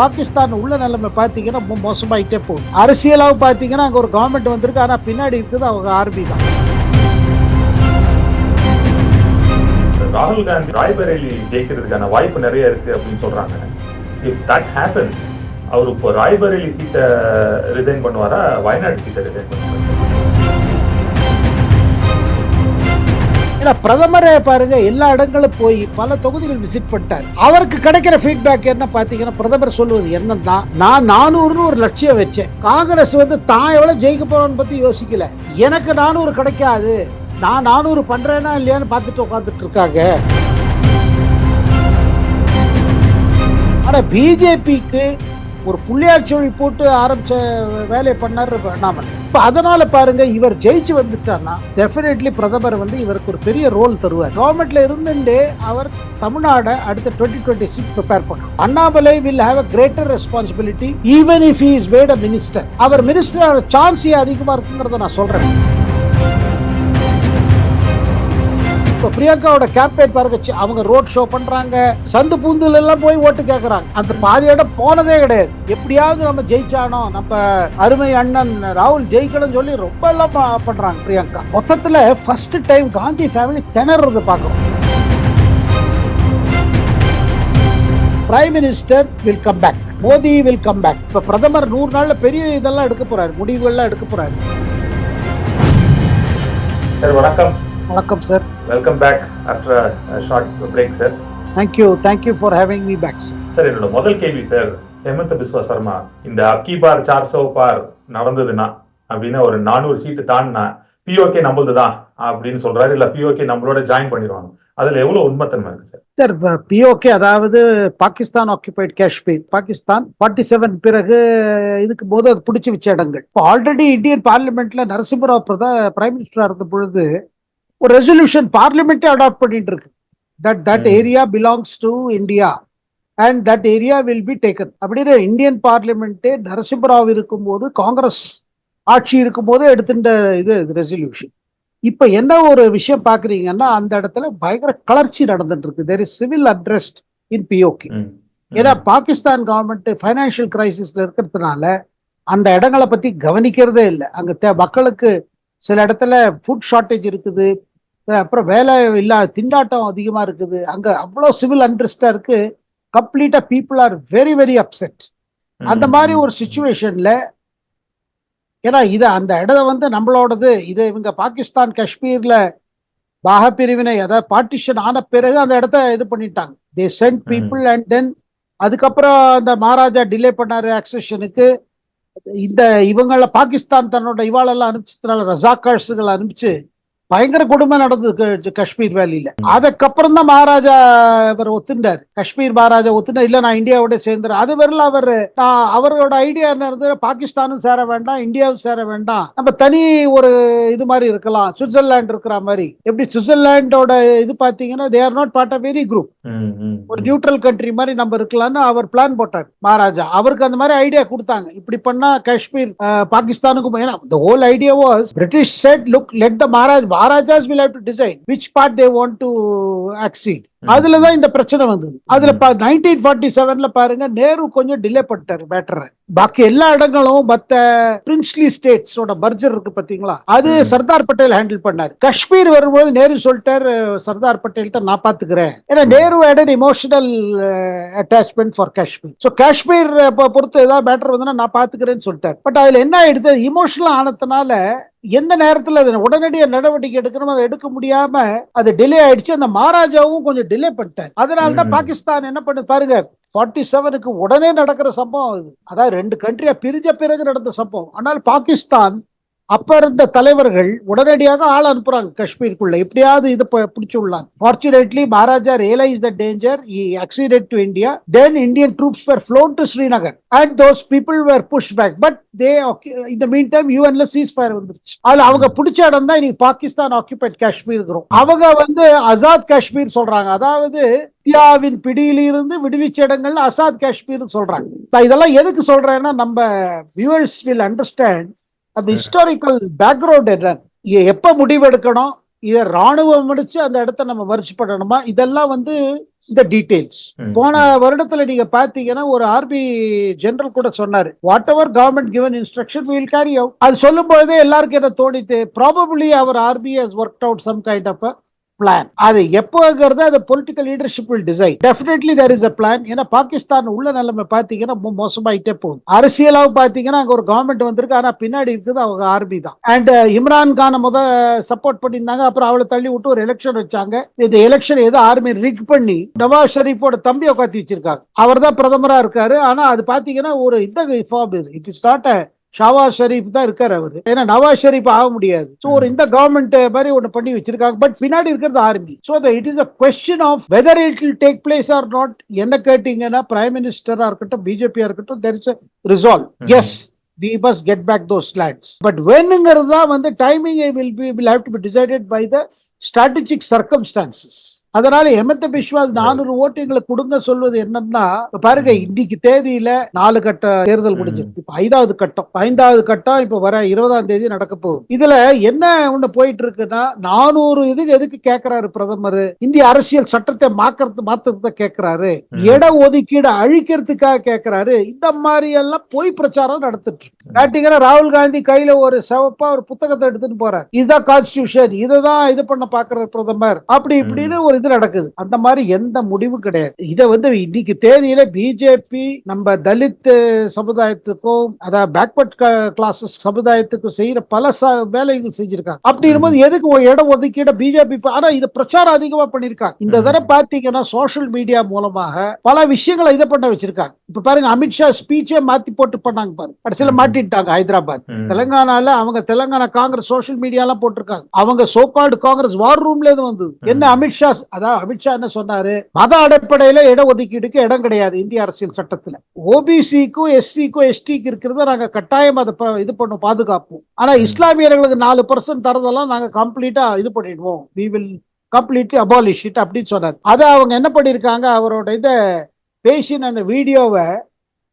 பாகிஸ்தான் உள்ள நிலைமை பார்த்தீங்கன்னா ரொம்ப மோசமாயிட்டே போகும் அரசியலாக பார்த்தீங்கன்னா அங்கே ஒரு கவர்மெண்ட் வந்திருக்கு ஆனால் பின்னாடி இருக்குது அவங்க ஆர்மி தான். ராகுல் காந்தி ராய்பரேலி ஜெயிக்கிறதுக்கான வாய்ப்பு நிறைய இருக்கு அப்படின்னு சொல்றாங்க. இஃப் தட் ஹேப்பன்ஸ் அவர் இப்போ ராய்பரேலி சீட்டை ரிசைன் பண்ணுவாரா? வயநாடு சீட்டை ரிசைன் பண்ணுவாரா? ஏன்னா பிரதமரே பாருங்க எல்லா இடங்களும் போய் பல தொகுதிகள் விசிட் பண்ணிட்டார். அவருக்கு கிடைக்கிற ஃபீட்பேக் என்ன பாத்தீங்கன்னா பிரதமர் சொல்லுவது என்னன்னா நான் நானூறுன்னு ஒரு லட்சியம் வச்சேன். காங்கிரஸ் வந்து தான் எவ்வளவு ஜெயிக்க போறோம்னு பத்தி யோசிக்கல. எனக்கு நானூறு கிடைக்காது. நான் நானூறு பண்றேனா இல்லையான்னு பார்த்துட்டு உட்காந்துட்டு இருக்காங்க. ஆனா பிஜேபிக்கு ஒரு புள்ளியார் போட்டு ஆரம்பிச்ச வேலையை பண்ணார் அண்ணாமலை இப்போ அதனால பாருங்க இவர் ஜெயிச்சு வந்துட்டார்னா டெஃபினெட்லி பிரதமர் வந்து இவருக்கு ஒரு பெரிய ரோல் தருவார். கவர்மெண்ட்ல இருந்துட்டு அவர் தமிழ்நாடை அடுத்த டுவெண்ட்டி டுவெண்ட்டி சிக்ஸ் ப்ரிப்பேர் பண்ணும் Annamalai will have a greater responsibility even if he is made a minister our minister chance அதிகமாக இருக்குங்கிறத நான் சொல்றேன். இப்போ பிரியங்காவோட கேம்பெயின் பாருங்க அவங்க ரோட் ஷோ பண்றாங்க. சந்து பூந்துல எல்லாம் போய் ஓட்டு கேட்குறாங்க அந்த பாதையோட போனதே கிடையாது. எப்படியாவது நம்ம ஜெயிச்சானோ நம்ம அருமை அண்ணன் ராகுல் ஜெயிக்கணும்னு சொல்லி ரொம்ப எல்லாம் ப- பண்றாங்க பிரியங்கா. மொத்தத்துல ஃபர்ஸ்ட் டைம் காந்தி ஃபேமிலி திணறது பார்க்குறோம். Prime minister will come back Modi will come back இப்போ பிரதமர் நூறு நாள்ல பெரிய இதெல்லாம் எடுக்க போறாரு. முடிவுகள்லாம் எடுக்க போறாரு. சார் வணக்கம். வணக்கம் sir welcome back after short break sir thank you thank you for having me back sir என்னோட முதல் கேள்வி சார் ஹேமந்த் பிஸ்வா சர்மா இந்த அக்கி பார் சார் சோ பார் நடந்ததுன்னா அப்படின்னா ஒரு நானூறு சீட்டு தாண்டினா பிஓகே நம்மளதுதான் அப்படின்னு சொல்றாரு. இல்ல பிஓகே நம்மளோட ஜாயின் பண்ணிடுவாங்க. அதுல எவ்வளவு உண்மைத்தன்மை இருக்கு சார் சார் பிஓகே அதாவது Pakistan occupied Kashmir Pakistan forty seven பிறகு இதுக்கு போது அது பிடிச்சி வச்ச இடங்கள். இப்போ ஆல்ரெடி இந்தியன் பார்லிமெண்ட்ல நரசிம்மராவ் பிரதா பிரைம் மினிஸ்டரா இருந்த பொழுது ஒரு ரெசல்யூஷன் பார்லிமெண்ட்டே அடாப்ட் பண்ணிட்டு இருக்கு. That that. Area belongs to India and that area will be taken அப்படின்னு இந்தியன் பார்லிமெண்ட்டே நரசிம்மராவ் இருக்கும்போது காங்கிரஸ் ஆட்சி இருக்கும்போது எடுத்துட்ட இது ரெசல்யூஷன் இப்ப என்ன ஒரு விஷயம் பாக்குறீங்கன்னா அந்த இடத்துல பயங்கர கிளர்ச்சி நடந்துட்டு இருக்கு. There is civil unrest in POK. ஏன்னா பாகிஸ்தான் கவர்மெண்ட் ஃபைனான்சியல் கிரைசிஸ்ல இருக்கிறதுனால அந்த இடங்களை பத்தி கவனிக்கிறதே இல்லை. அங்க மக்களுக்கு சில இடத்துல ஃபுட் ஷார்ட்டேஜ் இருக்குது. அப்புறம் வேலை இல்லாத திண்டாட்டம் அதிகமா இருக்குது. அங்க அவ்வளோ சிவில் அண்ட்ரஸ்டா இருக்கு. கம்ப்ளீட்டா people are very very upset அந்த மாதிரி ஒரு சுச்சுவேஷன்ல ஏன்னா இது அந்த இடம் வந்து நம்மளோடது. இது இவங்க பாகிஸ்தான் காஷ்மீர்ல பாக பிரிவினை அதாவது பார்ட்டிஷன் ஆன பிறகு அந்த இடத்த இது பண்ணிட்டாங்க. They sent. People and then அதுக்கப்புறம் அந்த மகாராஜா டிலே பண்ணாரு ஆக்சஷனுக்கு இந்த இவங்கள பாகிஸ்தான் தன்னோட இவாளெல்லாம் அனுப்பிச்சதுனால ரசாக்காஷ்களை அனுப்பிச்சு பயங்கர கொடுமை நடந்தது காஷ்மீர் வேலியில. அதுக்கப்புறம் தான் மகாராஜா இவர் ஒத்துண்டார். காஷ்மீர் மகாராஜா ஒத்துண்டா இல்ல நான் இந்தியாவோட சேர்ந்துறேன். அது வரல அவர் நான் அவரோட ஐடியா என்ன இருந்தது? பாகிஸ்தானும் சேர வேண்டாம் இந்தியாவும் சேர வேண்டாம். நம்ம தனி ஒரு இது மாதிரி இருக்கலாம். சுவிட்சர்லாந்து இருக்கிற மாதிரி. எப்படி சுவிட்சர்லாண்டோட இது பாத்தீங்கன்னா they are not part of very group ஒரு. நியூட்ரல் கண்ட்ரி மாதிரி நம்ம இருக்கலாம்னு அவர் பிளான் போட்டார் மகாராஜா. அவருக்கு அந்த மாதிரி ஐடியா கொடுத்தாங்க. இப்படி பண்ணா காஷ்மீர் அஹ், பாகிஸ்தானுக்கும் ஏன்னா the whole idea was british said look let the maharaj maharajas will have to decide which part they want to accede. அதுலதான் இந்த பிரச்சனை வந்தது. அதுல நைன்டீன் ஃபார்ட்டி செவன்ல பாருங்க நேரு கொஞ்சம் டிலே பண்ணிட்டாரு பேட்டரை பாக்கி எல்லா இடங்களும் மத்த பிரின்ஸ்லி ஸ்டேட்ஸோட பர்ஜர் இருக்கு பாத்தீங்களா? அது. சர்தார் பட்டேல் ஹேண்டில் பண்ணாரு. காஷ்மீர் வரும்போது நேரு சொல்லிட்டாரு சர்தார் பட்டேல்கிட்ட நான் பாத்துக்கிறேன். ஏன்னா Nehru an emotional attachment for Kashmir. So Kashmir பொறுத்து ஏதாவது மேட்டர் வந்துன்னா நான் பாத்துக்கிறேன்னு சொல்லிட்டாரு. பட் அதுல என்ன ஆயிடுது? இமோஷனல் ஆனதுனால எந்த நேரத்துல அது உடனடியா நடவடிக்கை எடுக்கணும் அதை எடுக்க முடியாம அது டிலே ஆயிடுச்சு. அந்த மகாராஜாவும் கொஞ்சம் டிலே பண்ணிட்டார். அதனால தான். பாகிஸ்தான் என்ன பண்ணு பாருங்க ஃபார்ட்டி செவனுக்கு உடனே நடக்கிற சம்பவம் இது அதாவது ரெண்டு கண்ட்ரியா பிரிஞ்ச பிறகு நடந்த சம்பவம். ஆனால் பாகிஸ்தான் அப்ப இருந்த தலைவர்கள் உடனடியாக ஆள் அனுப்புறாங்க காஷ்மீருக்குள்ள. எப்படியாவது இது ப- பிடிச்சு விடலாம். Fortunately Maharaja realise the danger E accident to India then Indian troops were flown to Srinagar and those people were push back but they இந்த மீன் டைம் யூஎன்ல சீஸ் ஃபயர் வந்துருச்சு. அதுல அவங்க பிடிச்ச இடம் தான் இன்னைக்கு பாகிஸ்தான் ஆக்குபைட் காஷ்மீர் அவங்க வந்து ஆசாத் காஷ்மீர் சொல்றாங்க. அதாவது இந்தியாவின் பிடியிலிருந்து விடுவிச்ச இடங்கள்ல ஆசாத் காஷ்மீர் சொல்றாங்க. இதெல்லாம் எதுக்கு சொல்றேன்னா நம்ம வியூவர்ஸ் வில் அண்டர்ஸ்டாண்ட் அந்த ஹிஸ்டாரிக்கல் பேக்ரவுண்ட் என்ன? எப்ப முடிவெடுக்கணும்? இதை ராணுவம் முடிச்சு அந்த இடத்த நம்ம வரிச்சு பண்ணணுமா? இதெல்லாம் வந்து இந்த டீடைல்ஸ். போன வருடத்துல நீங்க பாத்தீங்கன்னா ஒரு ஆர்பி ஜெனரல் கூட சொன்னாரு whatever government given instruction will carry out அது சொல்லும் பொழுதே எல்லாருக்கும் என்ன தோணித்து probably our army has work out some kind of plan அது எப்போங்கிறது அது political leadership will decide definitely there is a plan ஏன்னா பாகிஸ்தான் உள்ள நிலைமை பார்த்தீங்கன்னா ரொம்ப மோசமாயிட்டே போகுது அரசியலாக பார்த்தீங்கன்னா அங்கே ஒரு கவர்மெண்ட் வந்திருக்கு. ஆனால் பின்னாடி இருக்குது அவங்க ஆர்மி தான். அண்ட் uh, இம்ரான் கானை முத சப்போர்ட் பண்ணியிருந்தாங்க. அப்புறம் அவளை தள்ளி விட்டு ஒரு எலெக்ஷன் வச்சாங்க. இந்த எலெக்ஷன் ஏதோ ஆர்மி ரிக் பண்ணி நவாஸ் ஷெரீஃபோட தம்பி உட்காந்து வச்சிருக்காங்க. அவர் தான் பிரதமராக இருக்காரு. ஆனால் அது பார்த்தீங்கன்னா ஒரு இந்த ஃபார்ம் இது. இட் இஸ் நாட் அ ஷாவாஸ் ஷெரீப் தான் இருக்காரு அவரு. ஏன்னா நவாஸ் ஷெரீப் ஆக முடியாது. ஸோ ஒரு இந்த கவர்மெண்ட் மாதிரி ஒன்று பண்ணி வச்சிருக்காங்க. பட் பின்னாடி இருக்கிறது army so it is a question of whether it will take place or not என்ன கேட்டீங்கன்னா பிரைம் மினிஸ்டரா இருக்கட்டும் பிஜேபியா இருக்கட்டும் there is resolve. Yes we must get back those lands. But வென்னுங்கிறது தான் வந்து timing will be will have to be decided by the strategic circumstances அதனால எமத்த பிஸ்வாஸ் நானூறு ஓட்டுங்களை கொடுங்க சொல்வது என்னன்னா பாருங்க ம். இன்னைக்கு தேதியில நாலு கட்ட தேர்தல் ம். முடிஞ்சிருக்கு இப்ப ஐந்தாவது கட்டம். ஐந்தாவது கட்டம் இப்ப வர இருபதாம் தேதி நடக்க போகுது. இதுல என்ன ஒண்ணு போயிட்டு இருக்குன்னா நானூறு இதுக்கு எதுக்கு கேக்குறாரு பிரதமர்? இந்திய அரசியல் சட்டத்தை மாக்கிறது மாத்துறத கேக்குறாரு. ம். இட ஒதுக்கீடு அழிக்கிறதுக்காக கேக்குறாரு. இந்த மாதிரி எல்லாம் பொய் பிரச்சாரம் நடத்திட்டு இருக்கு. கேட்டீங்கன்னா ராகுல் காந்தி கையில ஒரு செவப்பா ஒரு புத்தகத்தை எடுத்துட்டு போறாரு. இதுதான் கான்ஸ்டியூஷன் இதுதான் இது பண்ண பாக்குற பிரதமர். அப்படி இப்படின்னு ஒரு இது நடக்குது? அந்த மாதிரி எந்த முடிவும் கிடையாது. இதை வந்து இன்னைக்கு தேதியில பிஜேபி நம்ம தலித் சமுதாயத்துக்கும் அதாவது பேக்வர்ட் கிளாஸஸ் சமுதாயத்துக்கும் செய்யற பல வேலைகள் செஞ்சிருக்காங்க. அப்படி இருக்கும்போது எதுக்கு இடம் ஒதுக்கீடு பிஜேபி ஆனா இது பிரச்சாரம் அதிகமா பண்ணிருக்காங்க. இந்த. தடவை பாத்தீங்கன்னா சோஷியல் மீடியா மூலமாக பல விஷயங்களை இதை பண்ண வச்சிருக்காங்க. இப்ப பாருங்க அமித்ஷா ஸ்பீச்சே மாத்தி போட்டு பண்ணாங்க பாருங்க கடைசியில. மாட்டிட்டாங்க ஹைதராபாத். தெலங்கானால அவங்க தெலங்கானா காங்கிரஸ் சோஷியல் மீடியாலாம் போட்டிருக்காங்க. அவங்க சோகால்டு காங்கிரஸ் வார் ரூம்ல இருந்து வந்தது. என்ன. அமித்ஷா அதான் அமித்ஷா என்ன சொன்னாரு? மத அடிப்படையில இட ஒதுக்கீடுக்கு இடம் கிடையாது இந்திய அரசியல் சட்டத்துல. ஓபிசிக்கும் எஸ்சிக்கும் எஸ்டிக்கு இருக்கிறத நாங்க கட்டாயம் அதை இது பண்ணும் பாதுகாப்போம். ஆனா. இஸ்லாமியர்களுக்கு நாலு பர்சன்ட் தரதெல்லாம் நாங்க கம்ப்ளீட்டா இது பண்ணிடுவோம். We will completely abolish it அப்படின்னு சொன்னார். அதை அவங்க என்ன பண்ணிருக்காங்க அவரோட இதை பேசின அந்த வீடியோவை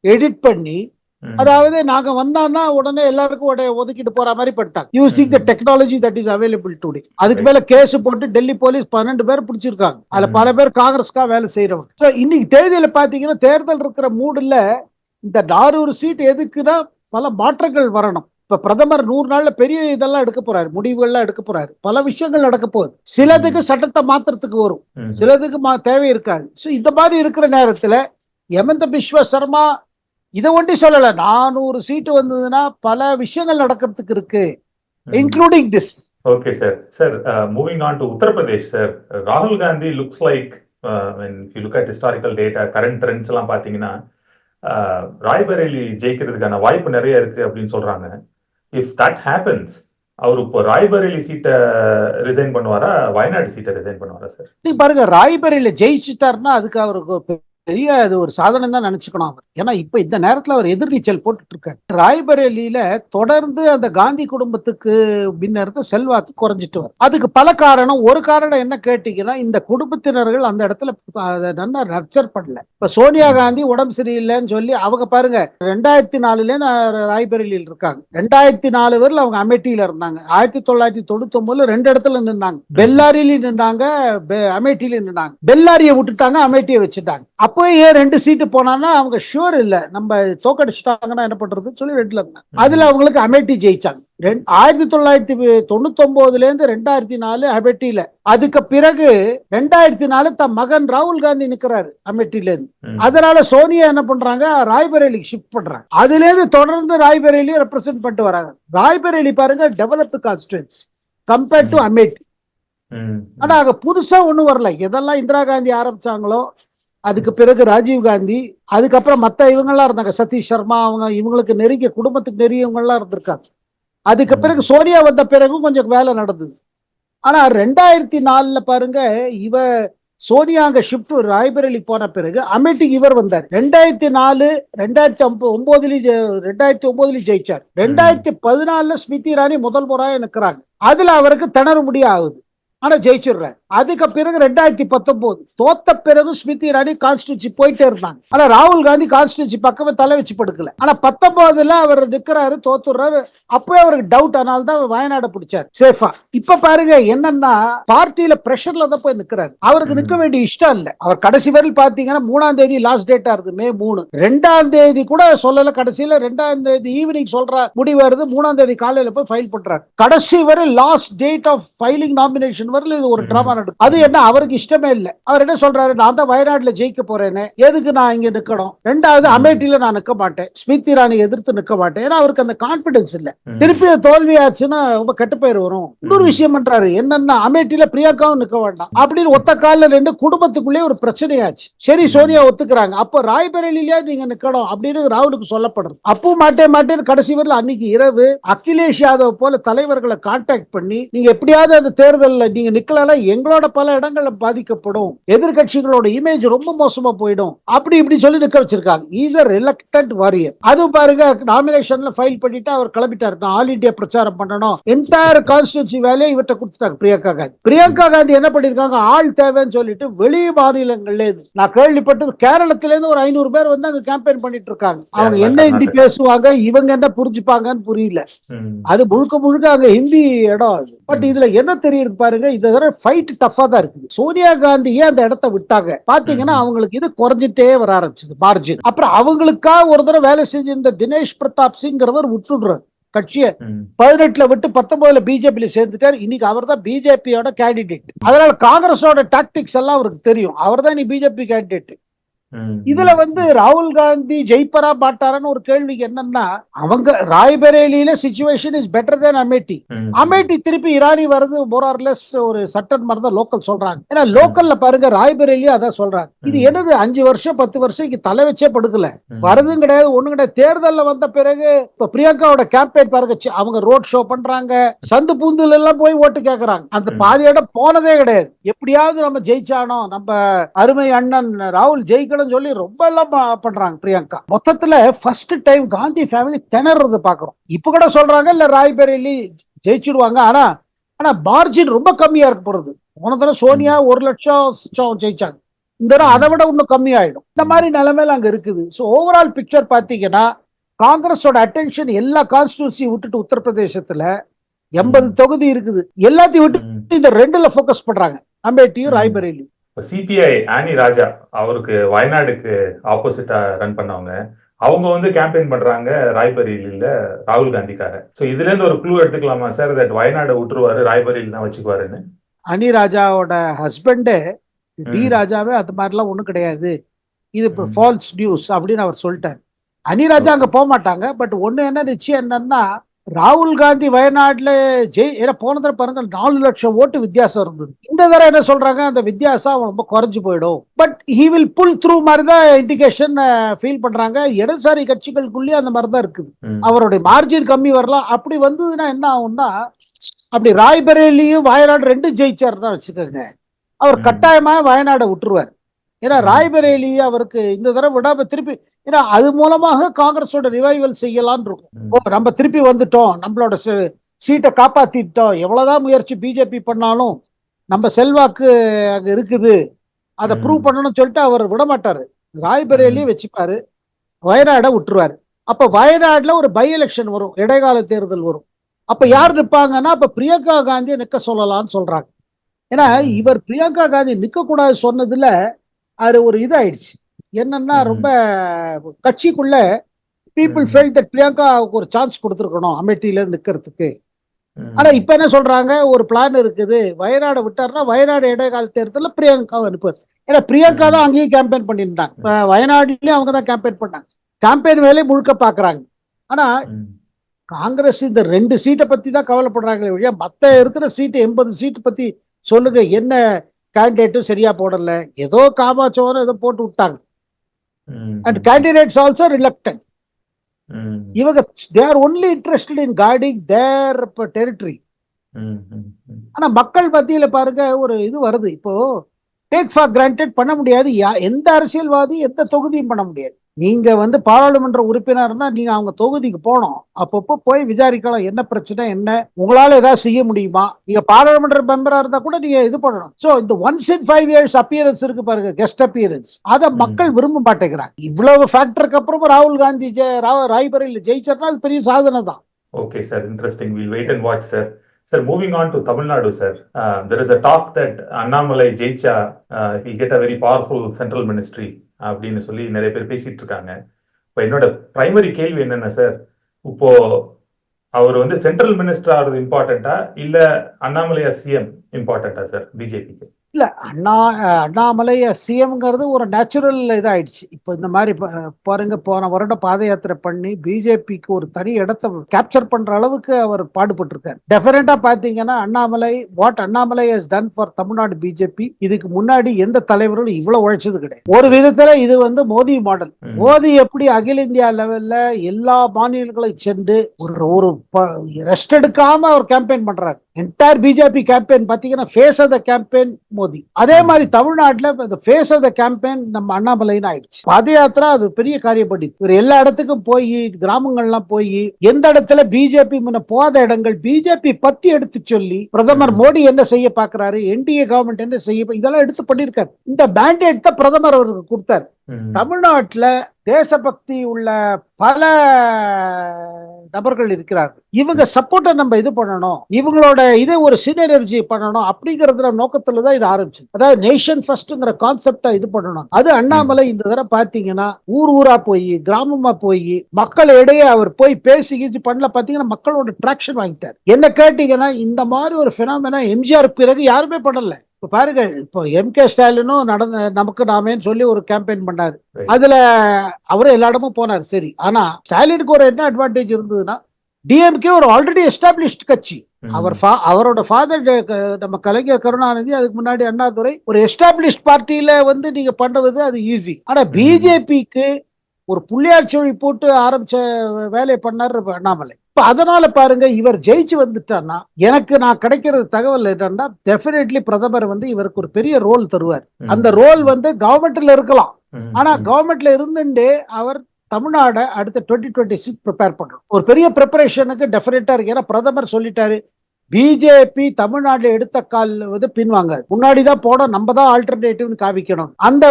எடிட் பண்ணி. அதாவது நாங்க வந்தான்னா உடனே எல்லாருக்கும் உடைய ஒதுக்கிட்டு போற மாதிரி பண்ணிட்டாங்க. Using the. Technology that is available today அதுக்கு மேல கேஸ் போட்டு டெல்லி போலீஸ் பன்னெண்டு பேர் பிடிச்சிருக்காங்க. அதுல. பல பேர் காங்கிரஸ்க்காக வேலை செய்யறவங்க இன்னைக்கு தேதியில பாத்தீங்கன்னா தேர்தல் இருக்கிற மூடுல இந்த நானூறு சீட் எதுக்குன்னா பல மாற்றங்கள் வரணும். இப்ப பிரதமர் நூறு நாள்ல பெரிய இதெல்லாம் எடுக்க போறாரு முடிவுகள்லாம் எடுக்க போறாரு. பல விஷயங்கள் நடக்க போகுது. சிலதுக்கு சட்டத்தை மாத்துறதுக்கு வரும். சிலதுக்கு தேவை இருக்காது. ஸோ இந்த மாதிரி இருக்கிற நேரத்துல எமந்த பிஸ்வ சர்மா இதை ஒண்டி சொல்லல. நானூறு சீட்டு வந்ததுன்னா பல விஷயங்கள் நடக்கிறதுக்கு இருக்கு. Including this Uttar Pradesh, sir. Uh, Rahul Gandhi looks like, uh, when if you look at historical data, current trends எல்லாம் பாத்தீங்கன்னா uh, ராய்பரேலி ஜெயிக்கிறதுக்கான வாய்ப்பு நிறைய இருக்கு அப்படின்னு சொல்றாங்க. இஃப் தட் ஹேப்பன்ஸ் அவர் இப்போ ராய்பரேலி சீட்டை ரிசைன் பண்ணுவாரா? வயநாடு சீட்டை ரிசைன் பண்ணுவாரா சார் நீ பாருங்க ராய்பரியில ஜெயிச்சுட்டாருன்னா அதுக்கு அவருக்கு பெரிய அது ஒரு சாதனை தான் நினைச்சுக்கணும் அவர். ஏன்னா இப்ப இந்த நேரத்துல அவர் எதிர்நீச்சல் போட்டுட்டு இருக்காரு ராய்பரேலியில தொடர்ந்து அந்த காந்தி குடும்பத்துக்கு பின்னர்ந்து செல்வாக்கு குறைஞ்சிட்டு வரும். அதுக்கு பல காரணம். ஒரு காரணம் என்ன கேட்டீங்கன்னா இந்த குடும்பத்தினர்கள் அந்த இடத்துல அதை நல்லா நர்ச்சர் பண்ணல. இப்ப சோனியா காந்தி உடம்பு சரியில்லைன்னு சொல்லி அவங்க பாருங்க ரெண்டாயிரத்தி நாலுல ராய்பரேலியில் இருக்காங்க. ரெண்டாயிரத்தி நாலு பேர்ல அவங்க அமேட்டியில இருந்தாங்க. ஆயிரத்தி தொள்ளாயிரத்தி தொண்ணூத்தி ஒன்பதுல ரெண்டு இடத்துல நின்றாங்க பெல்லாரியிலும் நின்றாங்க பெ- நின்றாங்க பெல்லாரியை விட்டுட்டாங்க அமேட்டியை வச்சுட்டாங்க. அப்போ ஏன் ரெண்டு சீட்டு போனான்னா அவங்க ஷூர் இல்ல. நம்ம தோக்கடிச்சுட்டாங்கன்னா என்ன பண்றதுன்னு சொல்லி ரெண்டுல இருந்தாங்க. அதுல அவங்களுக்கு அமேட்டி ஜெயிச்சாங்க. ஆயிரத்தி தொள்ளாயிரத்தி தொண்ணூத்தி ஒன்பதுல இருந்து ரெண்டாயிரத்தி நாலு அமேட்டியில அதுக்கு பிறகு ரெண்டாயிரத்தி நாலு தன் மகன் ராகுல் காந்தி நிக்கிறாரு அமேட்டில இருந்து. அதனால சோனியா என்ன பண்றாங்க? ராய்பரேலிக்கு ஷிஃப்ட் பண்றாங்க. அதுல இருந்து தொடர்ந்து ராய்பரேலியை ரெப்ரசென்ட் பண்ணிட்டு வராங்க. ராய்பரேலி பாருங்க developed constituency compared to Amethi. ஆனா அங்க புதுசா ஒண்ணும் வரல. எதெல்லாம் இந்திரா காந்தி ஆரம்பிச்சாங்களோ அதுக்கு பிறகு ராஜீவ் காந்தி அதுக்கப்புறம் மற்ற இவங்கெல்லாம் இருந்தாங்க. சதீஷ் சர்மா அவங்க இவங்களுக்கு நெருங்கிய குடும்பத்துக்கு நெருங்கியவங்கெல்லாம் இருந்திருக்காங்க. அதுக்கு பிறகு சோனியா வந்த பிறகும் கொஞ்சம் வேலை நடந்தது. ஆனா ரெண்டாயிரத்தி நாலுல பாருங்க இவ சோனியா அங்க ஷிஃப்ட் ராய்பரேலி போன பிறகு அமேட்டிக்கு இவர் வந்தார். ரெண்டாயிரத்தி நாலு ரெண்டாயிரத்தி ஒன்பதுலயும் ரெண்டாயிரத்தி ஒன்பதுலயும் ஜெயிச்சார். ரெண்டாயிரத்தி பதினாலுல ஸ்மிருதி இரானி முதல் முறையா நிக்கிறாங்க. அதுல அவருக்கு திணற முடிய ஆகுது ஆனா ஜெயிச்சிடுறேன். அதுக்கு பிறகு ரெண்டாயிரத்தி பத்தொன்பது தோத்த பிறகு ஸ்மிருதி இரானி கான்ஸ்டியூன்சி போயிட்டே இருந்தாங்க. ஆனா ராகுல் காந்தி கான்ஸ்டியூன்சி பக்கமே தலை வச்சு படுக்கல. ஆனா பத்தொன்பதுல அவர் நிக்கிறாரு தோத்துறாரு அப்பவே அவருக்கு டவுட் ஆனால்தான் தான் வயநாடு பிடிச்சாரு. சேஃபா இப்ப பாருங்க என்னன்னா பார்ட்டியில பிரஷர்ல தான் போய் நிக்கிறாரு. அவருக்கு நிக்க வேண்டிய இஷ்டம் இல்ல. அவர் கடைசி வரையில் பாத்தீங்கன்னா மூணாம் தேதி லாஸ்ட் டேட்டா இருக்கு மே மூணு. ரெண்டாம் தேதி கூட சொல்லல கடைசியில ரெண்டாம் தேதி ஈவினிங் சொல்ற முடிவு வருது மூணாம் தேதி காலையில போய் ஃபைல் பண்றாரு. கடைசி வரை last date of filing nomination வரல இது ஒரு. டிராமா நடக்கும். அது என்ன அவருக்கு இஷ்டமே இல்ல. அவர் என்ன சொல்றாரு நான் தான் வயநாட்டுல ஜெயிக்க போறேன்னு. எதுக்கு நான் இங்க நிக்கணும்? ரெண்டாவது ம். அமேட்டில நான் நிக்க மாட்டேன். ஸ்மிருதி இரானி எதிர்த்து நிக்க மாட்டேன். ஏன்னா அவருக்கு அந்த கான்பிடன்ஸ் இல்ல. திருப்பி தோல்வி ஆச்சுன்னா ரொம்ப கெட்ட பேர் வரும். இன்னொரு. விஷயம் பண்றாரு என்னன்னா அமேட்டில பிரியாக்காவும் நிக்க வேண்டாம். அப்படின்னு ஒத்த கால்ல ரெண்டு குடும்பத்துக்குள்ளே ஒரு பிரச்சனையாச்சு. சரி. சோனியா ஒத்துக்கிறாங்க. அப்ப ராய்பரேலியா நீங்க நிக்கணும் அப்படின்னு ராகுலுக்கு சொல்லப்படுறது அப்போ மாட்டே மாட்டேன்னு கடைசி வரல அன்னைக்கு இரவு அகிலேஷ் யாதவ் போல தலைவர்களை கான்டாக்ட் பண்ணி நீங்க எப்படியாவது அந்த தேர்தல்ல நீங்க நிக்கலனா எங்களோட பல இடங்கள்ல பாதிக்கப்படும். எதிர்கட்சிகளோட இமேஜ் ரொம்ப மோசமா போயிடும். அப்படி இப்படி சொல்லி நிக்க வச்சிருக்காங்க. ஈஸ் அ ரிலக்டன்ட் வாரியர் அது பாருங்க நாமினேஷன்ல ஃபைல் பண்ணிட்டு அவர் கிளம்பிட்டாரு. நான் ஆல் இந்தியா பிரச்சாரம் பண்ணணும். என்டையர் கான்ஸ்டியூன்சி வேலையை இவர்கிட்ட கொடுத்துட்டாங்க பிரியங்கா காந்தி. பிரியங்கா காந்தி என்ன பண்ணிருக்காங்க? ஆள் தேவைன்னு சொல்லிட்டு வெளி மாநிலங்கள்ல இருந்து. நான் கேள்விப்பட்டது கேரளத்துல இருந்து ஒரு ஐநூறு பேர் வந்து அங்க கேம்பெயின் பண்ணிட்டு இருக்காங்க. அவங்க என்ன ஹிந்தி. பேசுவாங்க இவங்க என்ன புரிஞ்சுப்பாங்கன்னு புரியல. அது முழுக்க முழுக்க அங்க ஹிந்தி இடம் அது. பட் இதுல என்ன தெரியுது பாருங்க இந்த தடவை ஃபைட் டஃபா தான் இருக்குது. சோனியா காந்தியே அந்த இடத்த விட்டாங்க. பாத்தீங்கன்னா. அவங்களுக்கு இது குறைஞ்சிட்டே வர ஆரம்பிச்சது மார்ஜின் அப்புறம் அவங்களுக்கா ஒரு தடவை வேலை செஞ்சிருந்த தினேஷ் பிரதாப் சிங்கிறவர் விட்டுடுறாரு. கட்சியை. பதினெட்டுல விட்டு பத்தொன்பதுல பிஜேபியில சேர்ந்துட்டார். இன்னைக்கு அவர் தான் பிஜேபியோட கேண்டிடேட் அதனால காங்கிரஸோட டாக்டிக்ஸ் எல்லாம் அவருக்கு தெரியும். அவர் தான் நீ பிஜேபி கேண்டிடேட். இதுல வந்து ராகுல் காந்தி ஜெயிப்பரா மாட்டாரான்னு ஒரு கேள்விக்கு என்னன்னா அவங்க ராய்பரேலியில situation is better than Amethi. Amethi திருப்பி இரானி வருது மோரார்லெஸ் ஒரு சட்டன் மாதிரி தான் லோக்கல் சொல்றாங்க. ஏன்னா லோக்கல்ல பாருங்க ராய்பரேலியா அதான் சொல்றாங்க. இது. என்னது அஞ்சு வருஷம் பத்து வருஷம் இங்க தலை வச்சே படுக்கல. வரதும் கிடையாது ஒண்ணும் கிடையாது. தேர்தல்ல வந்த பிறகு இப்ப பிரியங்காவோட கேம்பெயின் பாருங்க அவங்க ரோட் ஷோ பண்றாங்க. சந்து பூந்துல எல்லாம் போய் ஓட்டு கேக்குறாங்க. அந்த. பாதி இடம் போனதே கிடையாது. எப்படியாவது நம்ம ஜெயிச்சானோ நம்ம அருமை அண்ணன் ராகுல் ஜெயிக்கணும்னு சொல்லி ரொம்ப எல்லாம் பண்றாங்க பிரியங்கா. மொத்தத்துல ஃபர்ஸ்ட் டைம் காந்தி ஃபேமிலி திணறது பாக்குறோம். இப்ப கூட சொல்றாங்க இல்ல ராய்பரேலி ஜெயிச்சிடுவாங்க. ஆனா ஆனா மார்ஜின் ரொம்ப கம்மியா இருக்க போறது. போன தடவை சோனியா ஒரு லட்சம் ஜெயிச்சாங்க. இந்த தடவை அதை விட இன்னும் கம்மி ஆயிடும் இந்த மாதிரி நிலைமையில அங்க இருக்குது. ஸோ ஓவரால் பிக்சர் பாத்தீங்கன்னா காங்கிரஸோட அட்டென்ஷன் எல்லா கான்ஸ்டியூன்சியும் விட்டுட்டு உத்தரப்பிரதேசத்துல எண்பது தொகுதி இருக்குது. எல்லாத்தையும் விட்டு. இந்த ரெண்டுல ஃபோக்கஸ் பண்றாங்க. அம்பேட்டியும் ம். இப்ப சிபிஐ ஆனி ராஜா அவருக்கு வயநாடுக்கு ஆப்போசிட்டா ரன் பண்ணவங்க. அவங்க வந்து கேம்பெயின் பண்றாங்க ராய்பரேலியில ராகுல் காந்திக்காக. சோ இதுல இருந்து ஒரு க்ளூ எடுத்துக்கலாமா? சார் தட் வயநாடு விட்டுருவாரு ராய்பரேலி தான் வச்சுக்குவாருன்னு. அனி ராஜாவோட ஹஸ்பண்டே டி. ராஜாவே அது மாதிரிலாம் ஒண்ணும் கிடையாது. இது இப்போ. ஃபால்ஸ் நியூஸ் அப்படின்னு அவர் சொல்லிட்டார். அனி ராஜா அங்க போக மாட்டாங்க பட் ஒண்ணு என்ன நிச்சயம் என்னன்னா ராகுல் காந்தி வயநாட்டுல ஜெய் ஏன்னா போன தடவை பாருங்க நாலு லட்சம் ஓட்டு வித்தியாசம் இருந்தது. இந்த தடவை என்ன சொல்றாங்க அந்த வித்தியாசம் ரொம்ப குறைஞ்சு போயிடும். But he will pull through மாதிரி தான் இண்டிகேஷன் ஃபீல் பண்றாங்க. இடதுசாரி கட்சிகளுக்குள்ளேயே அந்த மாதிரி தான் இருக்குது. அவருடைய மார்ஜின் கம்மி வரலாம். அப்படி வந்ததுன்னா என்ன ஆகும்னா அப்படி ராய்பரேலியும் வயநாடு ரெண்டும் ஜெயிச்சாருன்னா வச்சுக்கோங்க. அவர் ம். கட்டாயமா வயநாடை விட்டுருவார். ஏன்னா. ராய்பரேலி அவருக்கு இந்த தடவை விடாம திருப்பி ஏன்னா அது மூலமாக காங்கிரஸோட ரிவைவல் செய்யலாம்னு இருக்கும். ஓ நம்ம திருப்பி வந்துட்டோம். நம்மளோட சீட்டை காப்பாத்திட்டோம். எவ்வளவுதான் முயற்சி பிஜேபி பண்ணாலும் நம்ம செல்வாக்கு அங்க இருக்குது. அதை. ப்ரூவ் பண்ணணும்னு சொல்லிட்டு அவர் விட மாட்டாரு ராய்பரேலியும் வச்சுப்பாரு. வயநாடை விட்டுருவாரு. அப்ப வயநாடுல ஒரு பை எலெக்ஷன் வரும். இடைக்கால தேர்தல் வரும். அப்ப யார் நிப்பாங்கன்னா அப்ப பிரியங்கா காந்தியை நிக்க சொல்லலாம்னு சொல்றாங்க. ஏன்னா. இவர் பிரியங்கா காந்தி நிக்க கூடாது சொன்னதுல அது ஒரு இதாயிடுச்சு. என்னன்னா. ரொம்ப கட்சிக்குள்ள பீப்புள் ம். ஃபெல் தட் பிரியங்காவுக்கு ஒரு சான்ஸ் கொடுத்துருக்கணும் அமேட்டியில நிக்கிறதுக்கு. ஆனா இப்ப என்ன சொல்றாங்க? ஒரு பிளான் இருக்குது. வயநாடு விட்டாருன்னா வயநாடு இடைக்கால தேர்தலில் பிரியங்காவை அனுப்புவார். ஏன்னா பிரியங்கா தான் அங்கேயும் கேம்பெயின் பண்ணியிருந்தாங்க வயநாடுலயும் அவங்க தான் கேம்பெயின் பண்ணாங்க. கேம்பெயின் வேலையை முழுக்க பாக்குறாங்க. ஆனா. காங்கிரஸ் இந்த ரெண்டு சீட்டை பத்தி தான் கவலைப்படுறாங்களே ஒழிய மத்த இருக்கிற சீட்டு எண்பது சீட்டு பத்தி சொல்லுங்க. என்ன கேண்டிடேட்டும் சரியா போடல. ஏதோ காமாச்சோன்னு ஏதோ போட்டு விட்டாங்க. ம். அண்ட் கேண்டிடேட்ஸ் ஆல்சோ ரிலக்டன்ட் ம். இவங்க they are only interested in guarding their territory. ஆனா மக்கள் மத்தியில பாருங்க ஒரு இது வருது இப்போ டேக் ஃபார் கிராண்டட் பண்ண முடியாது எந்த அரசியல்வாதி எந்த தொகுதியும் பண்ண முடியாது நீங்க வந்து பாராளுமன்ற உறுப்பினர்னா நீங்க அவங்க தொகுதிக்கு போகணும். அப்பப்போ போய் விசாரிக்கலாம். என்ன பிரச்சனை என்ன? உங்களால ஏதாவது செய்ய முடியுமா? நீங்க பாராளுமன்ற மெம்பரா இருந்தா கூட நீங்க இது பண்ணணும். சோ இந்த once in five years appearance இருக்கு பாருங்க கெஸ்ட் அப்பியரன்ஸ் அதை மக்கள் விரும்ப மாட்டேங்கிறாங்க. இவ்வளவு ஃபேக்டருக்கு அப்புறமும் ராகுல் காந்தி ஜெ- ரா- ராய்பரேலியில் ஜெயிச்சார்னா அது பெரிய சாதனை தான். We'll wait and watch, sir. Sir, moving on to Tamil Nadu, sir. Uh, there is a talk that Annamalai Jaicha uh, he'll get a very powerful central ministry. அப்படின்னு சொல்லி நிறைய பேர் பேசிட்டு இருக்காங்க. இப்போ என்னோட பிரைமரி கேள்வி என்னன்னா சார் இப்போ அவர் வந்து சென்ட்ரல் மினிஸ்டர் ஆகிறது இம்பார்ட்டண்டா இல்ல அண்ணாமலையா சிஎம் இம்பார்ட்டண்டா சார் பிஜேபிக்கு இல்ல அண்ணா அண்ணாமலை சிஎம்ங்கிறது ஒரு நேச்சுரல் இதாயிடுச்சு. இப்போ இந்த மாதிரி பாருங்க போன வருடம் பாத யாத்திரை பண்ணி பிஜேபிக்கு ஒரு தனி இடத்தை கேப்சர் பண்ற அளவுக்கு அவர் பாடுபட்டிருக்காரு. டெஃபினட்டா பாத்தீங்கன்னா Annamalai what Annamalai has done for Tamil Nadu BJP இதுக்கு முன்னாடி எந்த தலைவரும் இவ்வளவு உழைச்சது கிடையாது. ஒரு விதத்துல இது வந்து மோடி மாடல் ம். மோடி எப்படி அகில இந்தியா லெவல்ல எல்லா மாநிலங்களையும் சென்று ஒரு ஒரு ரெஸ்ட் எடுக்காம அவர் கேம்பெயின் பண்றாரு. என்டையர் பிஜேபி கேம்பெயின் பாத்தீங்கன்னா phase of the campaign Modi அதே மாதிரி தமிழ்நாட்டுல இந்த ஃபேஸ் ஆஃப் த கேம்பெயின் நம்ம அண்ணாமலைன்னு ஆயிடுச்சு. பாத யாத்திரா அது பெரிய காரியப்படி இவர் எல்லா இடத்துக்கும் போய் கிராமங்கள்லாம் போய் எந்த இடத்துல பிஜேபி முன்ன போத இடங்கள் பிஜேபி பத்தி எடுத்து சொல்லி பிரதமர் மோடி என்ன செய்ய பாக்குறாரு என்டிஏ கவர்மெண்ட் என்ன செய்ய இதெல்லாம் எடுத்து பண்ணிருக்காரு இந்த மேண்டேட் தான் பிரதமர் அவருக்கு கொடுத்தாரு. தமிழ்நாட்டுல தேசபக்தி உள்ள பல நபர்கள் இருக்கிறார்கள். இவங்க சப்போர்ட்டை நம்ம இது பண்ணணும். இவங்களோட இதை ஒரு சினர்ஜி பண்ணணும் அப்படிங்கறதுல நோக்கத்துல தான் இது ஆரம்பிச்சது. அதாவது நேஷன் ஃபர்ஸ்ட்ங்கிற கான்செப்டை இது பண்ணணும். அது அண்ணாமலை இந்த தடவை பாத்தீங்கன்னா ஊர் ஊரா போய் கிராமமா போய் மக்கள் இடையே அவர் போய் பேசி கீசி பண்ணல பாத்தீங்கன்னா மக்களோட ட்ராக்ஷன் வாங்கிட்டார். என்ன கேட்டீங்கன்னா இந்த மாதிரி ஒரு பினாமினா எம்ஜிஆர் பிறகு யாருமே பண்ணல. இப்ப பாருங்க இப்போ எம் கே ஸ்டாலினும் நடந்த நமக்கு நாமேன்னு சொல்லி ஒரு கேம்பெயின் பண்ணாரு. அதுல அவரும் எல்லா இடமும் போனார் சரி. ஆனா ஸ்டாலினுக்கு ஒரு என்ன அட்வான்டேஜ் இருந்ததுன்னா டிஎம்கே ஒரு ஆல்ரெடி எஸ்டாப்ளிஷ்ட் கட்சி. அவர் அவரோட ஃபாதர் நம்ம கலைஞர் கருணாநிதி அதுக்கு முன்னாடி அண்ணாதுரை ஒரு எஸ்டாப்ளிஷ்ட் பார்ட்டியில வந்து நீங்க பண்றது அது ஈஸி ஆனா பிஜேபிக்கு ஒரு புள்ளியாட்சி போட்டு ஆரம்பிச்ச வேலையை பண்ணாரு அண்ணாமலை. இப்ப அதனால பாருங்க இவர் ஜெயிச்சு வந்துட்டார்னா எனக்கு நான் கிடைக்கிறது தகவல் என்னன்னா டெஃபினெட்லி பிரதமர் வந்து இவருக்கு ஒரு பெரிய ரோல் தருவார். அந்த ரோல் வந்து கவர்மெண்ட்ல இருக்கலாம். ஆனா. கவர்மெண்ட்ல இருந்துட்டே அவர் தமிழ்நாட அடுத்த டுவெண்ட்டி டுவெண்ட்டி சிக்ஸ் ப்ரிப்பேர் பண்றோம் ஒரு பெரிய ப்ரிப்பரேஷனுக்கு டெஃபினட்டா இருக்கு ஏன்னா பிரதமர் சொல்லிட்டாரு பிஜேபி தமிழ்நாட்டில் எடுத்த கால் வந்து பின்வாங்க. முன்னாடிதான் போட நம்ம தான் ஆல்டர்னேட்டிவ்னு காமிக்கணும். அந்த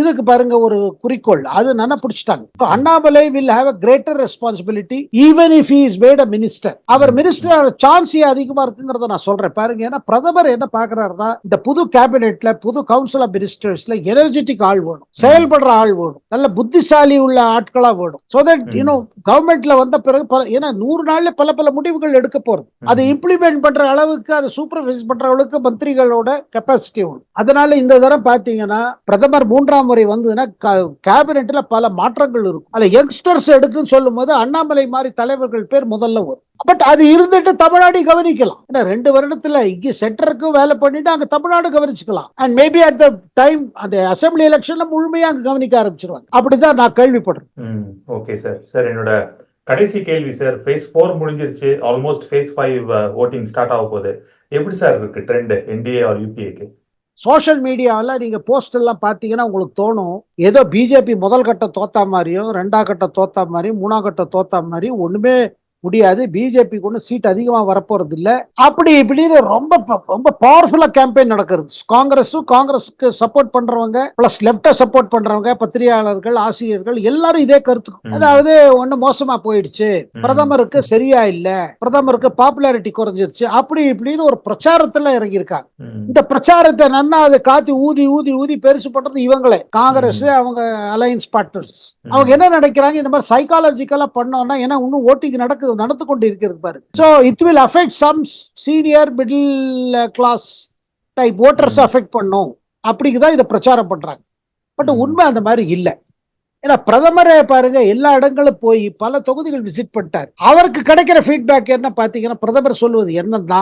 இதுக்கு பாருங்க ஒரு குறிக்கோள். அது நல்லா பிடிச்சிட்டாங்க. Annamalai will have a greater responsibility even if is made a minister our minister chance அதிகமா இருக்குங்கிறத நான் சொல்றேன். பாருங்க ஏன்னா பிரதமர் என்ன பாக்குறாருன்னா இந்த புது கேபினெட்ல புது கவுன்சில் ஆஃப் மினிஸ்டர்ஸ்ல எனர்ஜெட்டிக் ஆள் வேணும். செயல்படுற ஆள் வேணும். நல்ல புத்திசாலி உள்ள ஆட்களா வேணும். So that. யூனோ கவர்மெண்ட்ல வந்த பிறகு ஏன்னா நூறு நாள்ல பல பல முடிவுகள் எடுக்க போறது. அதை இம்ப்ளிமெண்ட் பண்ற அளவுக்கு அதை சூப்பர்வைஸ் பண்ற அளவுக்கு மந்திரிகளோட கெப்பாசிட்டி உண்டு. அதனால இந்த தடவை பாத்தீங்கன்னா பிரதமர் மூன்றாம் முறை வந்ததுன்னா கேபினெட்ல பல மாற்றங்கள் இருக்கும். அதுல யங்ஸ்டர்ஸ் எடுக்குன்னு சொல்லும் போது அண்ணாமலை மாதிரி தலைவர்கள் பேர் முதல்ல வரும். பட் அது இருந்துட்டு தமிழ்நாடு கவனிக்கலாம். ஏன்னா ரெண்டு வருடத்துல இங்க சென்டருக்கு வேலை பண்ணிட்டு அங்க Tamil Nadu கவனிச்சுக்கலாம். And maybe at the time அந்த அசம்பிளி எலெக்ஷன்ல முழுமையா அங்க கவனிக்க ஆரம்பிச்சிருவாங்க. அப்படிதான் நான் கேள்விப்படுறேன் ஓகே சார் சார் என்னோட கடைசி கேள்வி சார் ஃபேஸ் ஃபோர் முடிஞ்சிருச்சு. Almost phase five voting start ஆக போகுது. எப்படி சார் இருக்கு ட்ரெண்ட் என்டிஏ ஆர் யூபிஏக்கு சோஷியல் மீடியாவில் நீங்க போஸ்ட் எல்லாம் பார்த்தீங்கன்னா உங்களுக்கு தோணும். ஏதோ பிஜேபி முதல் கட்டம் தோத்தா மாதிரியும் ரெண்டாம் கட்டம் தோத்தா மாதிரியும் மூணாம் கட்டம் தோத்தா மாதிரியும் ஒண்ணுமே முடியாது. பிஜேபிக்கு ஒன்றும் சீட் அதிகமாக வரப்போறது இல்ல அப்படி இப்படின்னு ரொம்ப ரொம்ப பவர்ஃபுல்லா கேம்பெயின் நடக்கிறது. காங்கிரஸும் காங்கிரஸுக்கு சப்போர்ட் பண்றவங்க பிளஸ் லெப்ட சப்போர்ட் பண்றவங்க பத்திரிகையாளர்கள் ஆசிரியர்கள் எல்லாரும் இதே கருத்து. அதாவது ஒண்ணு மோசமா போயிடுச்சு. பிரதமருக்கு சரியா இல்ல. பிரதமருக்கு பாப்புலாரிட்டி குறைஞ்சிருச்சு. அப்படி இப்படின்னு ஒரு பிரச்சாரத்துல இறங்கியிருக்காங்க. இந்த பிரச்சாரத்தை நன்னா அதை காத்தி ஊதி ஊதி ஊதி பெருசு பண்றது இவங்களே. காங்கிரஸ் அவங்க அலையன்ஸ் பார்ட்னர்ஸ் அவங்க என்ன நினைக்கிறாங்க? இந்த மாதிரி சைக்காலஜிக்கலா பண்ணோம்னா ஏன்னா இன்னும் ஓட்டிங் நடக்கு நடந்து கொண்டு இருக்கிறது பாரு so it will affect some senior middle class type voters. Affect பண்ணும். அப்படிதான் இதை பிரச்சாரம் பண்றாங்க. பட் ம். உண்மை அந்த மாதிரி இல்லை. ஏன்னா பிரதமரே பாருங்க எல்லா இடங்களும் போய் பல தொகுதிகள் விசிட் பண்ணிட்டார். அவருக்கு கிடைக்கிற ஃபீட்பேக் என்ன பாத்தீங்கன்னா பிரதமர் சொல்லுவது என்னன்னா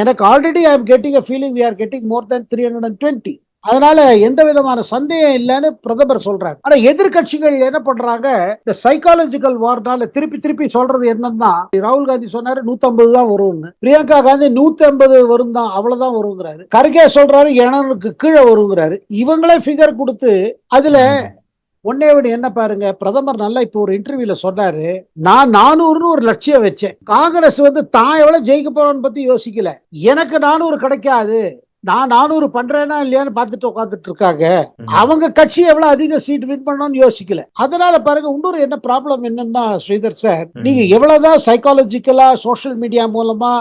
எனக்கு already I am getting a feeling we are getting more than three hundred and twenty அதனால எந்த விதமான சந்தேகம் இல்லைன்னு பிரதமர் சொல்றாரு. ஆனா எதிர்க்கட்சிகள் என்ன பண்றாங்க? இந்த சைக்காலஜிக்கல் வார்னால திருப்பி திருப்பி சொல்றது என்னன்னா ராகுல் காந்தி சொன்னாரு 150 தான் வரும்னு. பிரியங்கா காந்தி 150 வரும் தான் அவ்வளவுதான் வருங்கிறாரு கர்கே சொல்றாரு எனக்கு கீழே வருங்கிறாரு இவங்களே ஃபிகர் கொடுத்து அதுல ஒன்னே ஒண்ணு என்ன பாருங்க பிரதமர் நல்லா இப்போ ஒரு இன்டர்வியூல சொன்னாரு நான் நானூறுன்னு ஒரு லட்சியம் வச்சேன். காங்கிரஸ் வந்து தான் எவ்வளவு ஜெயிக்க போறோம்னு பத்தி யோசிக்கல. எனக்கு நானூறு கிடைக்காது. நான் நானூறு பண்றேனா இல்லையான்னு பார்த்துட்டு உட்காந்துட்டு இருக்காங்க. அவங்க கட்சி எவ்வளவு அதிக சீட் வின் பண்ணணும்னு யோசிக்கல அதனால பாருங்க இன்னொரு என்ன ப்ராப்ளம் என்னன்னா ஸ்ரீதர் சார். நீங்க எவ்வளவுதான் சைக்காலஜிக்கலா சோஷியல் மீடியா மூலமா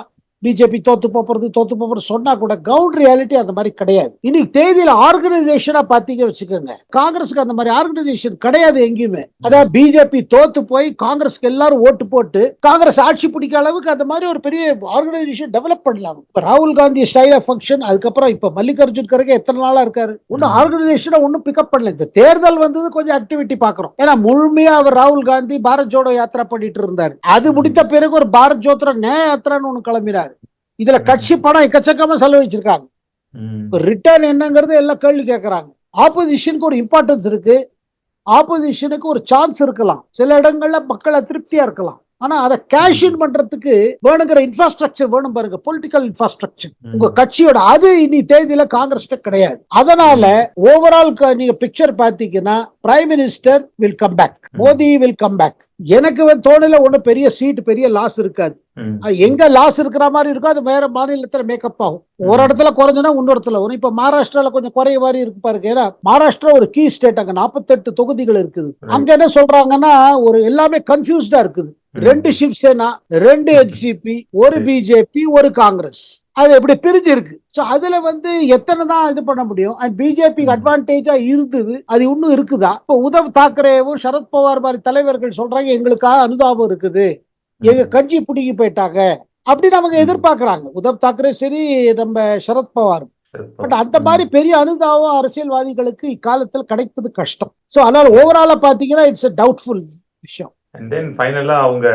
பிஜேபி தோத்து போறது தோத்து போறது சொன்னா கூட கிரவுண்ட் ரியாலிட்டி அந்த மாதிரி கிடையாது. இன்னைக்கு தேதியில ஆர்கனைசேஷனா பாத்தீங்க வச்சுக்கோங்க. காங்கிரஸுக்கு அந்த மாதிரி ஆர்கனைசேஷன் கிடையாது எங்கேயுமே. அதாவது பிஜேபி தோத்து போய் காங்கிரஸ்க்கு எல்லாரும் ஓட்டு போட்டு காங்கிரஸ் ஆட்சி பிடிக்க அளவுக்கு அந்த மாதிரி ஒரு பெரிய ஆர்கனைசேஷன் டெவலப் பண்ணலாம். இப்ப ராகுல் காந்தி ஸ்டைல் ஆஃப் ஃபங்க்ஷன் அதுக்கப்புறம் இப்ப மல்லிகார்ஜுன் கரகே எத்தனை நாளா இருக்காரு? ஒன்னும். ஆர்கனைசேஷனை ஒன்னும் பிக்கப் பண்ணல. இந்த தேர்தல் வந்தது கொஞ்சம் ஆக்டிவிட்டி பாக்குறோம் ஏன்னா முழுமையா அவர் ராகுல் காந்தி பாரத் ஜோடோ யாத்திரா பண்ணிட்டு இருந்தாரு. அது முடித்த பிறகு ஒரு பாரத் ஜோத்ரா நியாய யாத்திரான்னு ஒண்ணு கிளம்பினாரு. இதுல கட்சி பணம் எக்கச்சக்கமா செலவழிச்சிருக்காங்க. ரிட்டர்ன் என்னங்கிறது எல்லாம் கேள்வி கேட்கறாங்க ஆப்போசிஷனுக்கு ஒரு இம்பார்ட்டன்ஸ் இருக்கு. ஆப்போசிஷனுக்கு ஒரு சான்ஸ் இருக்கலாம். சில இடங்கள்ல மக்கள் திருப்தியா இருக்கலாம். ஆனா அதை கேஷ் இன் பண்றதுக்கு வேணுங்கிற இன்ஃப்ராஸ்ட்ரக்சர் வேணும் பாருங்க. பொலிட்டிக்கல் இன்ஃப்ராஸ்ட்ரக்சர் உங்க கட்சியோட அது இனி தேதியில காங்கிரஸ் கிடையாது. அதனால ஓவரால் நீங்க பிக்சர் பாத்தீங்கன்னா prime minister will come back Modi will come back எனக்கு வந்து தோணல ஒன்றும் பெரிய சீட் பெரிய லாஸ் இருக்காது. எங்க லாஸ் இருக்கிற மாதிரி இருக்கோ அது வேற மாநிலத்துல மேக்கப் ஆகும். ஒரு இடத்துல குறைஞ்சுனா இன்னொரு இடத்துல வரும். இப்ப மகாராஷ்டிரால கொஞ்சம் குறைய மாதிரி இருக்கு பாருங்க. ஏன்னா மகாராஷ்டிரா ஒரு கீ ஸ்டேட் அங்க. 48 தொகுதிகள் இருக்குது. அங்க என்ன சொல்றாங்கன்னா ஒரு எல்லாமே கன்ஃபியூஸ்டா இருக்குது. ரெண்டு சிவசேனா ரெண்டு என்சிபி ஒரு பிஜேபி ஒரு காங்கிரஸ். அது எப்படி பிரிஞ்சு இருக்கு சோ அதுல வந்து எத்தனை தான் இது பண்ண முடியும்? அண்ட் பிஜேபிக்கு. அட்வான்டேஜா இருந்தது. அது இன்னும் இருக்குதா? இப்போ உத்தவ் தாக்கரேவும் சரத்பவார் மாதிரி தலைவர்கள் சொல்றாங்க எங்களுக்காக அனுதாபம் இருக்குது. எங்க கட்சி பிடிங்கி போயிட்டாங்க அப்படின்னு அவங்க. எதிர்பார்க்கறாங்க. உத்தவ் தாக்கரே சரி நம்ம சரத்பவார் பட் அந்த மாதிரி பெரிய அனுதாபம் அரசியல்வாதிகளுக்கு இக்காலத்தில் கிடைப்பது கஷ்டம். சோ அதனால ஓவராலா பாத்தீங்கன்னா இட்ஸ் டவுட்ஃபுல் விஷயம். அண்ட் தென் ஃபைனலா அவங்க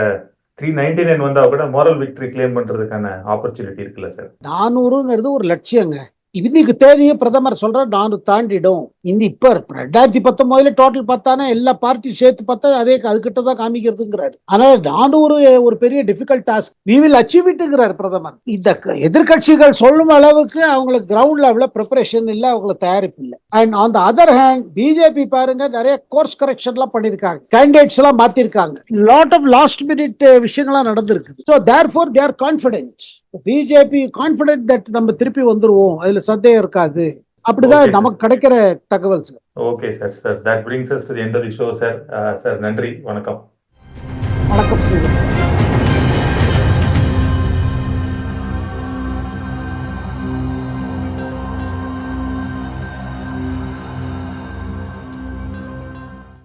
த்ரீ நைன்டி நைன் வந்தா கூட moral victory கிளைம் பண்றதுக்கான ஆப்பர்ச்சுனிட்டி இருக்குல்ல சார் நானூறுங்கிறது ஒரு லட்சியங்க. இன்னைக்கு தேதியை பிரதமர் சொல்ற நானூறு தாண்டிடும். இந்த இப்ப ரெண்டாயிரத்தி பத்தொன்பதுல டோட்டல் பார்த்தானே எல்லா பார்ட்டி சேர்த்து பார்த்தா அதே அதுகிட்ட தான் காமிக்கிறதுங்கிறாரு. அதனால நானூறு ஒரு பெரிய difficult task we will achieve இட்டுங்கிறார் பிரதமர். இந்த எதிர்கட்சிகள் எதிர்க்கட்சிகள் சொல்லும் அளவுக்கு அவங்களுக்கு கிரவுண்ட் லெவல்ல ப்ரிப்பரேஷன் இல்லை அவங்களுக்கு தயாரிப்பு இல்லை. And on the other hand BJP பாருங்க நிறைய கோர்ஸ் கரெக்ஷன் எல்லாம் பண்ணிருக்காங்க. கேண்டிடேட்ஸ் எல்லாம் மாத்திருக்காங்க. லாட் ஆஃப் லாஸ்ட் மினிட் விஷயங்கள்லாம் நடந்திருக்கு. So therefore they're confident BJP confident that நம்ம திருப்பி வந்துருவோம். அதுல சந்தேகம் இருக்காது. அப்படிதான். நமக்கு கிடைக்கிற தகவல் sir okay sir sir that brings us to the end of the show sir sir நன்றி. வணக்கம். வணக்கம் ஸ்ரீதர்.